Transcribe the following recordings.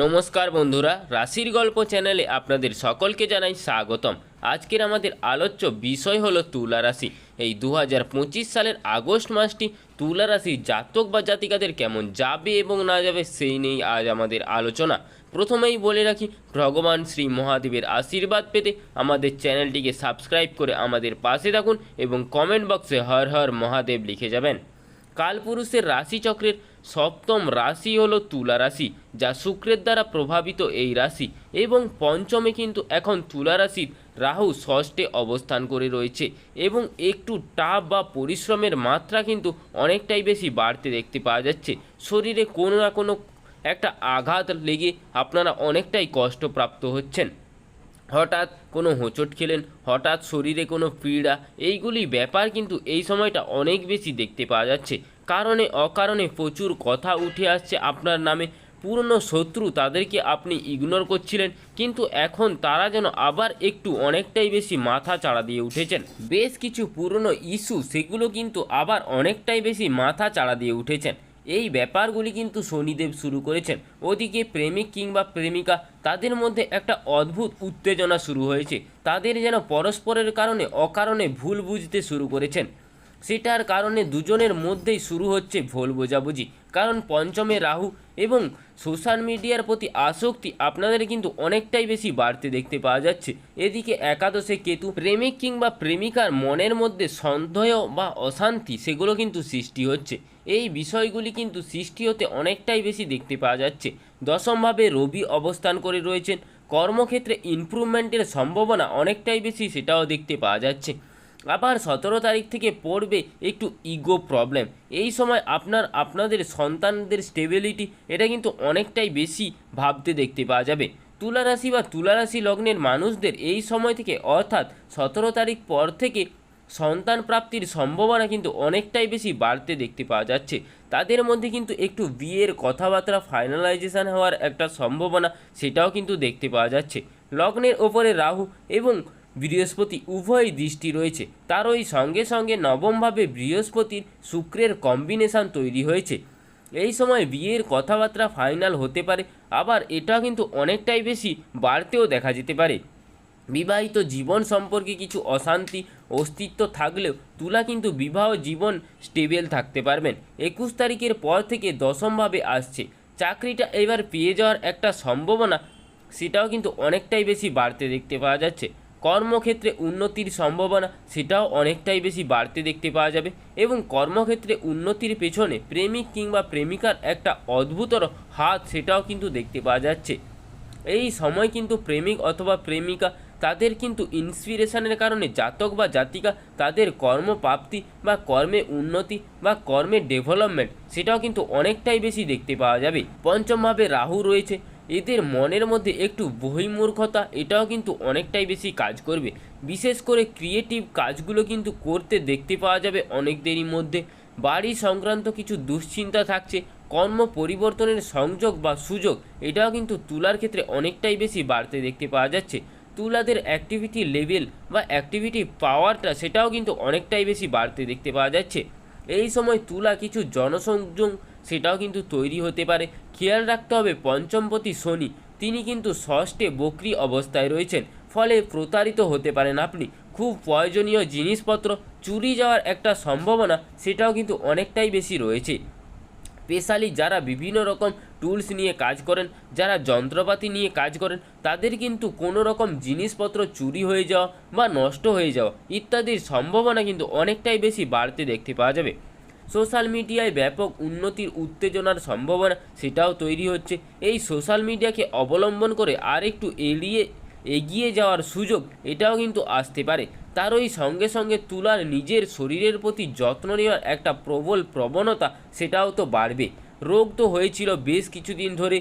নমস্কার বন্ধুরা, রাশির গল্প চ্যানেলে আপনাদের সকলকে জানাই স্বাগতম। আজকের আমাদের আলোচ্য বিষয় হলো তুলা রাশি। এই দু হাজার পঁচিশ সালের আগস্ট মাসটি তুলা রাশির জাতক বা জাতিকাদের কেমন যাবে এবং না যাবে সেই নিয়েই আজ আমাদের আলোচনা। প্রথমেই বলে রাখি, ভগবান শ্রী মহাদেবের আশীর্বাদ পেতে আমাদের চ্যানেলটিকে সাবস্ক্রাইব করে আমাদের পাশে থাকুন এবং কমেন্ট বক্সে হর হর মহাদেব লিখে যাবেন। কালপুরুষের রাশিচক্রের সপ্তম রাশি হলো তুলা রাশি, যা শুক্রের দ্বারা প্রভাবিত এই রাশি এবং পঞ্চমে কিন্তু এখন তুলা রাশির রাহু ষষ্ঠে অবস্থান করে রয়েছে এবং একটু টাপ বা পরিশ্রমের মাত্রা কিন্তু অনেকটাই বেশি বাড়তে দেখতে পাওয়া যাচ্ছে। শরীরে কোনো না কোনো একটা আঘাত লেগে আপনারা অনেকটাই কষ্টপ্রাপ্ত হচ্ছেন। হঠাৎ কোনো হোঁচট খেলেন, হঠাৎ শরীরে কোনো পীড়া, এইগুলি ব্যাপার কিন্তু এই সময়টা অনেক বেশি দেখতে পাওয়া যাচ্ছে। কারণে অকারণে প্রচুর কথা উঠে আসছে আপনার নামে। পুরনো শত্রু তাদেরকে আপনি ইগনোর করছিলেন, কিন্তু এখন তারা যেন আবার একটু অনেকটাই বেশি মাথা চাড়া দিয়ে উঠেছেন। বেশ কিছু পুরনো ইস্যু, সেগুলো কিন্তু আবার অনেকটাই বেশি মাথা চাড়া দিয়ে উঠেছেন। এই ব্যাপারগুলি কিন্তু শনিদেব শুরু করেছেন। ওদিকে প্রেমিক কিংবা প্রেমিকা, তাদের মধ্যে একটা অদ্ভুত উত্তেজনা শুরু হয়েছে। তাদের যেন পরস্পরের কারণে, অকারণে ভুল বুঝতে শুরু করেছেন। সেটার কারণে দুজনের মধ্যেই শুরু হচ্ছে ভুল বোঝাবুঝি। কারণ পঞ্চমে রাহু এবং সোশ্যাল মিডিয়ার প্রতি আসক্তি আপনাদের কিন্তু অনেকটাই বেশি বাড়তে দেখতে পাওয়া যাচ্ছে। এদিকে একাদশে কেতু প্রেমিক কিংবা প্রেমিকার মনের মধ্যে সন্দেহ বা অশান্তি সেগুলো কিন্তু সৃষ্টি হচ্ছে। এই বিষয়গুলি কিন্তু সৃষ্টি হতে অনেকটাই বেশি দেখতে পাওয়া যাচ্ছে। দশমভাবে রবি অবস্থান করে রয়েছেন। কর্মক্ষেত্রে ইমপ্রুভমেন্টের সম্ভাবনা অনেকটাই বেশি সেটাও দেখতে পাওয়া যাচ্ছে। আবার সতেরো তারিখ থেকে পড়বে একটু ইগো প্রবলেম এই সময় আপনার, আপনাদের সন্তানদের স্টেবিলিটি এটা কিন্তু অনেকটাই বেশি ভাবতে দেখতে পাওয়া যাবে। তুলা রাশি বা তুলা রাশি লগ্নের মানুষদের এই সময় থেকে অর্থাৎ সতেরো তারিখ পর থেকে সন্তান প্রাপ্তির সম্ভাবনা কিন্তু অনেকটাই বেশি বাড়তে দেখতে পাওয়া যাচ্ছে। তাদের মধ্যে কিন্তু একটু বিয়ের কথাবার্তা ফাইনালাইজেশান হওয়ার একটা সম্ভাবনা সেটাও কিন্তু দেখতে পাওয়া যাচ্ছে। লগ্নের ওপরে রাহু এবং বৃহস্পতি উভয় দৃষ্টি রয়েছে। তার ওই সঙ্গে সঙ্গে নবমভাবে বৃহস্পতির শুক্রের কম্বিনেশন তৈরি হয়েছে। এই সময় বিয়ের কথাবার্তা ফাইনাল হতে পারে, আবার এটা কিন্তু অনেকটাই বেশি বাড়তেও দেখা যেতে পারে। বিবাহিত জীবন সম্পর্কে কিছু অশান্তি, অস্তিত্ব থাকলেও তুলা কিন্তু বিবাহ জীবন স্টেবেল থাকতে পারবেন। একুশ তারিখের পর থেকে দশমভাবে আসছে। চাকরিটা এবার পেয়ে যাওয়ার একটা সম্ভাবনা, সেটাও কিন্তু অনেকটাই বেশি বাড়তে দেখতে পাওয়া যাচ্ছে। কর্মক্ষেত্রে উন্নতির সম্ভাবনা সেটাও অনেকটাই বেশি বাড়তে দেখতে পাওয়া যাবে এবং কর্মক্ষেত্রে উন্নতির পেছনে প্রেমিক কিংবা প্রেমিকার একটা অদ্ভুতর হাত সেটাও কিন্তু দেখতে পাওয়া যাচ্ছে। এই সময় কিন্তু প্রেমিক অথবা প্রেমিকা তাদের কিন্তু ইন্সপিরেশনের কারণে জাতক বা জাতিকা তাদের কর্মপ্রাপ্তি বা কর্মে উন্নতি বা কর্মের ডেভেলপমেন্ট সেটাও কিন্তু অনেকটাই বেশি দেখতে পাওয়া যাবে। পঞ্চমভাবে রাহু রয়েছে। এদের মনের মধ্যে একটু বহিমূর্খতা এটাও কিন্তু অনেকটাই বেশি কাজ করবে। বিশেষ করে ক্রিয়েটিভ কাজগুলো কিন্তু করতে দেখতে পাওয়া যাবে অনেক দেরির মধ্যে। বাড়ি সংক্রান্ত কিছু দুশ্চিন্তা থাকছে, কর্ম পরিবর্তনের সংযোগ বা সুযোগ, এটাও কিন্তু তুলার ক্ষেত্রে অনেকটাই বেশি বাড়তে দেখতে পাওয়া যাচ্ছে। তুলাদের অ্যাক্টিভিটি লেভেল বা অ্যাক্টিভিটি পাওয়ারটা সেটাও কিন্তু অনেকটাই বেশি বাড়তে দেখতে পাওয়া যাচ্ছে। এই সময় তুলা কিছু জনসংযোগ, সেটাও কিন্তু তৈরি হতে পারে। খেয়াল রাখতে হবে, পঞ্চমপতি শনি, তিনি কিন্তু ষষ্ঠে বকরি অবস্থায় রয়েছেন, ফলে প্রতারিত হতে পারেন আপনি। খুব প্রয়োজনীয় জিনিসপত্র, চুরি যাওয়ার একটা সম্ভাবনা, সেটাও কিন্তু অনেকটাই বেশি রয়েছে। স্পেশালি যারা বিভিন্ন রকম টুলস নিয়ে কাজ করেন, যারা যন্ত্রপাতি নিয়ে কাজ করেন, তাদের কিন্তু কোনো রকম জিনিসপত্র চুরি হয়ে যাওয়া বা নষ্ট হয়ে যাওয়া ইত্যাদির সম্ভাবনা কিন্তু অনেকটাই বেশি বাড়তে দেখতে পাওয়া যাবে। সোশ্যাল মিডিয়ায় ব্যাপক উন্নতির উত্তেজনার সম্ভাবনা সেটাও তৈরি হচ্ছে। এই সোশ্যাল মিডিয়াকে অবলম্বন করে আর একটু এড়িয়ে, এগিয়ে যাওয়ার সুযোগ এটাও কিন্তু আসতে পারে। তার ওই সঙ্গে সঙ্গে তুলার নিজের শরীরের প্রতি যত্ন নেওয়ার একটা প্রবল প্রবণতা সেটাও তো বাড়বে। রোগ তো হয়েছিল বেশ কিছুদিন ধরে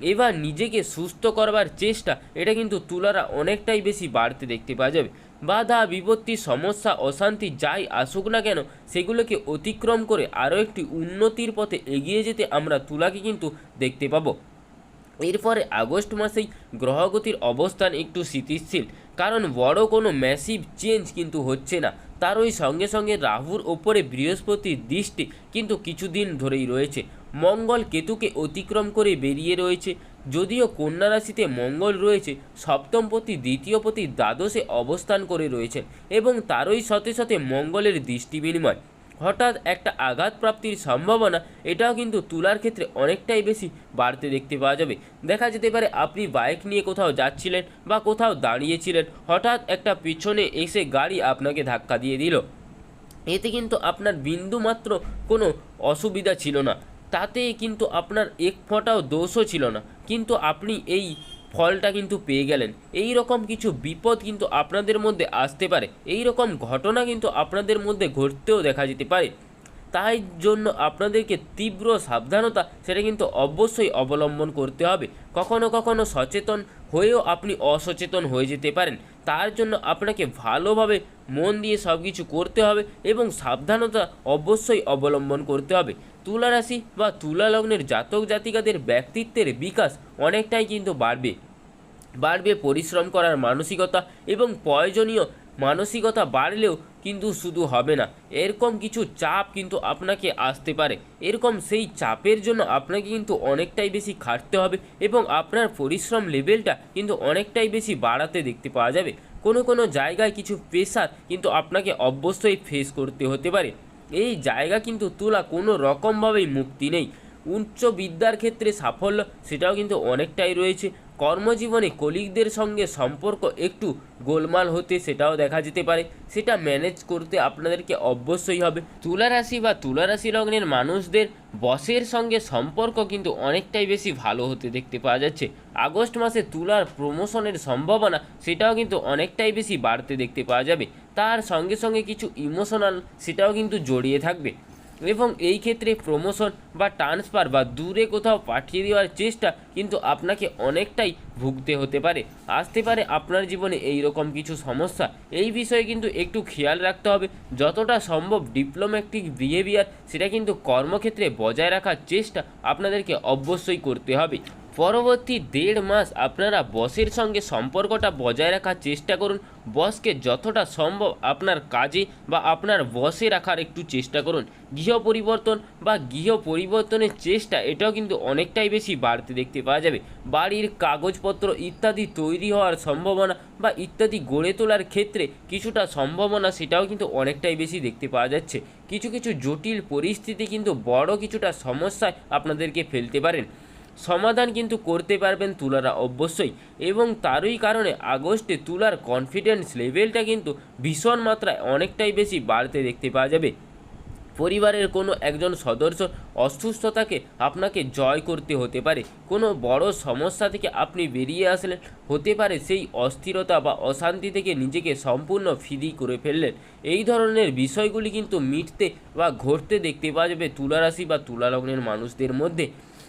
এবার নিজেকে সুস্থ করবার চেষ্টা, এটা কিন্তু তুলারা অনেকটাই বেশি বাড়তে দেখতে পাওয়া যাবে। বাধা, বিপত্তি, সমস্যা, অশান্তি যাই আসুক না কেন, সেগুলোকে অতিক্রম করে আরও একটি উন্নতির পথে এগিয়ে যেতে আমরা তুলাকে কিন্তু দেখতে পাবো। এরপরে আগস্ট মাসেই গ্রহগতির অবস্থান একটু স্থিতিশীল, কারণ বড় কোনো ম্যাসিভ চেঞ্জ কিন্তু হচ্ছে না। তার ওই সঙ্গে সঙ্গে রাহুর ওপরে বৃহস্পতির দৃষ্টি কিন্তু কিছুদিন ধরেই রয়েছে। মঙ্গল কেতুকে অতিক্রম করে বেরিয়ে রয়েছে। যদিও কন্যা রাশিতে মঙ্গল রয়েছে, সপ্তম পতি, দ্বিতীয় পতি দ্বাদশে অবস্থান করে রয়েছেন এবং তারই সাথে সাথে মঙ্গলের দৃষ্টি বিনিময়। হঠাৎ একটা আঘাত প্রাপ্তির সম্ভাবনা, এটাও কিন্তু তুলার ক্ষেত্রে অনেকটাই বেশি বাড়তে দেখতে পাওয়া যাবে। দেখা যেতে পারে আপনি বাইক নিয়ে কোথাও যাচ্ছিলেন বা কোথাও দাঁড়িয়েছিলেন, হঠাৎ একটা পিছনে এসে গাড়ি আপনাকে ধাক্কা দিয়ে দিল। এতে কিন্তু আপনার বিন্দু মাত্র কোনো অসুবিধা ছিল না। তাতে কিন্তু আপনার এক ফোঁটাও দোষও ছিল না। কিন্তু আপনি এই ফলটা কিন্তু পেয়ে গেলেন। এই রকম কিছু বিপদ কিন্তু আপনাদের মধ্যে আসতে পারে। এই রকম ঘটনা কিন্তু আপনাদের মধ্যে ঘটতেও দেখা যেতে পারে। তাই জন্য আপনাদেরকে তীব্র সাবধানতা, সেটা কিন্তু অবশ্যই অবলম্বন করতে হবে। কখনো কখনো সচেতন হয়েও আপনি অসচেতন হয়ে যেতে পারেন। তার জন্য আপনাকে ভালোভাবে মন দিয়ে সব কিছু করতে হবে এবং সাবধানতা অবশ্যই অবলম্বন করতে হবে। তুলা রাশি বা তুলা লগ্নের জাতক জাতিকাদের ব্যক্তিত্বের বিকাশ অনেকটাই কিন্তু বাড়বে। বাড়বে পরিশ্রম করার মানসিকতা এবং প্রয়োজনীয় মানসিকতা বাড়লেও কিন্তু শুধু হবে না। এরকম কিছু চাপ কিন্তু আপনাকে আসতে পারে। এরকম সেই চাপের জন্য আপনাকে কিন্তু অনেকটাই বেশি খাটতে হবে এবং আপনার পরিশ্রম লেভেলটা কিন্তু অনেকটাই বেশি বাড়াতে দেখতে পাওয়া যাবে। কোনো কোনো জায়গায় কিছু প্রেশার কিন্তু আপনাকে অবশ্যই ফেস করতে হতে পারে। এই জায়গা কিন্তু তোলা কোনো রকমভাবেই মুক্তি নেই। উচ্চ বিদ্যার ক্ষেত্রে সাফল্য সেটাও কিন্তু অনেকটাই রয়েছে। কর্মজীবনে কলিগদের সঙ্গে সম্পর্ক একটু গোলমাল হতে সেটাও দেখা যেতে পারে। সেটা ম্যানেজ করতে আপনাদেরকে অবশ্যই হবে। তুলা রাশি বা তুলা রাশি লগ্নের মানুষদের বসের সঙ্গে সম্পর্ক কিন্তু অনেকটাই বেশি ভালো হতে দেখতে পাওয়া যাচ্ছে। আগস্ট মাসে তুলার প্রমোশনের সম্ভাবনা সেটাও কিন্তু অনেকটাই বেশি বাড়তে দেখতে পাওয়া যাবে। তার সঙ্গে সঙ্গে কিছু ইমোশনাল সেটাও কিন্তু জড়িয়ে থাকবে। এবং এই ক্ষেত্রে প্রমোশন বা ট্রান্সফার বা দূরে কোথাও পাঠিয়ে দেওয়ার চেষ্টা কিন্তু আপনাকে অনেকটাই ভুগতে হতে পারে। আসতে পারে আপনার জীবনে এই রকম কিছু সমস্যা। এই বিষয়ে কিন্তু একটু খেয়াল রাখতে হবে। যতটা সম্ভব ডিপ্লোম্যাটিক বিহেভিয়ার সেটা কিন্তু কর্মক্ষেত্রে বজায় রাখার চেষ্টা আপনাদেরকে অবশ্যই করতে হবে। পরবর্তী দেড় মাস আপনারা বসের সঙ্গে সম্পর্কটা বজায় রাখার চেষ্টা করুন। বসকে যতটা সম্ভব আপনার কাজে বা আপনার বসে রাখার একটু চেষ্টা করুন। গৃহ পরিবর্তন বা গৃহ পরিবর্তনের চেষ্টা, এটাও কিন্তু অনেকটাই বেশি বাড়তে দেখতে পাওয়া যাবে। বাড়ির কাগজপত্র ইত্যাদি তৈরি হওয়ার সম্ভাবনা বা ইত্যাদি গড়ে তোলার ক্ষেত্রে কিছুটা সম্ভাবনা, সেটাও কিন্তু অনেকটাই বেশি দেখতে পাওয়া যাচ্ছে। কিছু কিছু জটিল পরিস্থিতি কিন্তু বড় কিছুটা সমস্যায় আপনাদেরকে ফেলতে পারেন। সমাধান কিন্তু করতে পারবেন তুলারা অবশ্যই। এবং তারই কারণে আগস্টে তুলার কনফিডেন্স লেভেলটা কিন্তু ভীষণ মাত্রায় অনেকটাই বেশি বাড়তে দেখতে পাওয়া যাবে। পরিবারের কোনো একজন সদস্য অসুস্থতাকে আপনাকে জয় করতে হতে পারে, কোনো বড় সমস্যা থেকে আপনি বেরিয়ে আসলেন, হতে পারে সেই অস্থিরতা বা অশান্তি থেকে নিজেকে সম্পূর্ণ ফ্রি করে ফেললেন। এই ধরনের বিষয়গুলি কিন্তু মিটতে বা ঘটতে দেখতে পাওয়া যাবে তুলারাশি বা তুলালগ্নের মানুষদের মধ্যে।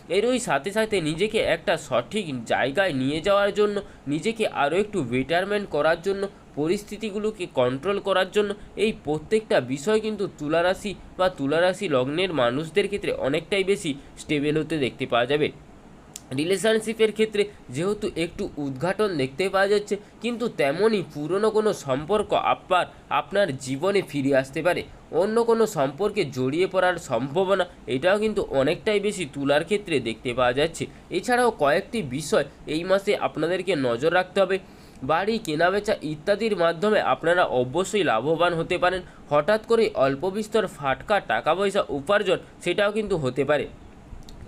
এরই সাথে সাথে নিজেকে একটা সঠিক জায়গায় নিয়ে যাওয়ার জন্য, নিজেকে আরও একটু বেটারমেন্ট করার জন্য, পরিস্থিতিগুলোকে কন্ট্রোল করার জন্য এই প্রত্যেকটা বিষয় কিন্তু তুলারাশি বা তুলারাশি লগ্নের মানুষদের ক্ষেত্রে অনেকটাই বেশি স্টেবেল হতে দেখতে পাওয়া যাবে। রিলেশনশিপের ক্ষেত্রে যেহেতু একটু উদ্ঘাটন দেখতে পাওয়া যাচ্ছে, কিন্তু তেমনই পুরনো কোনো সম্পর্ক আপনার আপনার জীবনে ফিরে আসতে পারে। অন্য কোনো সম্পর্কে জড়িয়ে পড়ার সম্ভাবনা, এটাও কিন্তু অনেকটাই বেশি তুলার ক্ষেত্রে দেখতে পাওয়া যাচ্ছে। এছাড়াও কয়েকটি বিষয় এই মাসে আপনাদেরকে নজর রাখতে হবে। বাড়ি, কেনাবেচা ইত্যাদির মাধ্যমে আপনারা অবশ্যই লাভবান হতে পারেন। হঠাৎ করে অল্প বিস্তর ফাটকা টাকা পয়সা উপার্জন, সেটাও কিন্তু হতে পারে।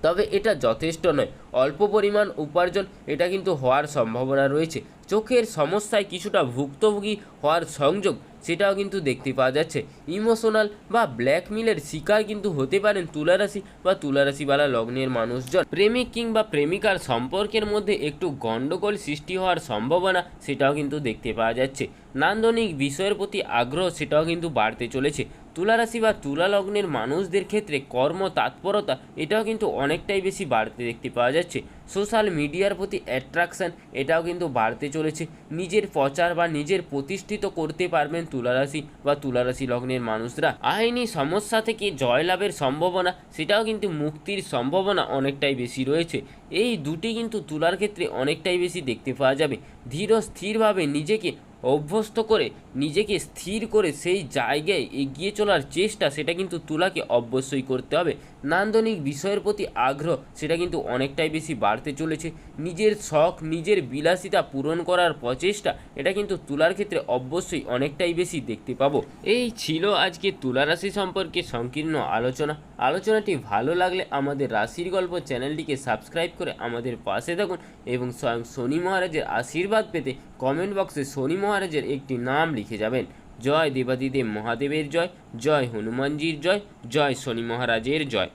তবে এটা যথেষ্ট নয়। অল্প পরিমাণ উপার্জন, এটা কিন্তু হওয়ার সম্ভাবনা রয়েছে। চোখের সমস্যায় কিছুটা ভুক্তভোগী হওয়ার সংযোগ, সেটাও কিন্তু দেখতে পাওয়া যাচ্ছে। ইমোশনাল বা ব্ল্যাকমেলের শিকার কিন্তু হতে পারেন তুলারাশি বা তুলারাশিওয়ালা লগ্নের মানুষজন। প্রেমিক কিংবা প্রেমিকার সম্পর্কের মধ্যে একটু গণ্ডগোল সৃষ্টি হওয়ার সম্ভাবনা, সেটাও কিন্তু দেখতে পাওয়া যাচ্ছে। নান্দনিক বিষয়ের প্রতি আগ্রহ, সেটাও কিন্তু বাড়তে চলেছে। তুলারাশি বা তুলা লগ্নের মানুষদের ক্ষেত্রে কর্ম তৎপরতা, এটাও কিন্তু অনেকটাই বেশি বাড়তে দেখতে পাওয়া যাচ্ছে। সোশ্যাল মিডিয়ার প্রতি অ্যাট্রাকশান এটাও কিন্তু বাড়তে চলেছে। নিজের প্রচার বা নিজের প্রতিষ্ঠিত করতে পারবেন তুলারাশি বা তুলারাশি লগ্নের মানুষরা। আইনি সমস্যা থেকে জয়লাভের সম্ভাবনা, সেটাও কিন্তু মুক্তির সম্ভাবনা অনেকটাই বেশি রয়েছে। এই দুটি কিন্তু তুলার ক্ষেত্রে অনেকটাই বেশি দেখতে পাওয়া যাবে। ধীর স্থিরভাবে নিজেকে অভ্যস্ত করে, নিজেকে স্থির করে সেই জায়গায় এগিয়ে চলার চেষ্টা, সেটা কিন্তু তুলাকে অবশ্যই করতে হবে। নান্দনিক বিষয়ের প্রতি আগ্রহ, সেটা কিন্তু অনেকটাই বেশি বাড়তে চলেছে। নিজের শখ, নিজের বিলাসিতা পূরণ করার প্রচেষ্টা, এটা কিন্তু তুলার ক্ষেত্রে অবশ্যই অনেকটাই বেশি দেখতে পাবো। এই ছিল আজকে তুলা রাশি সম্পর্কে সংকীর্ণ আলোচনা। আলোচনাটি ভালো লাগলে আমাদের রাশির গল্প চ্যানেলটিকে সাবস্ক্রাইব করে আমাদের পাশে থাকুন এবং স্বয়ং শনি মহারাজের আশীর্বাদ পেতে কমেন্ট বক্সে শনি মহারাজের একটি নাম লিখে যাবেন। জয় দেবাদিদেব মহাদেবের জয় জয় হনুমানজির জয় জয় শনি মহারাজের জয়।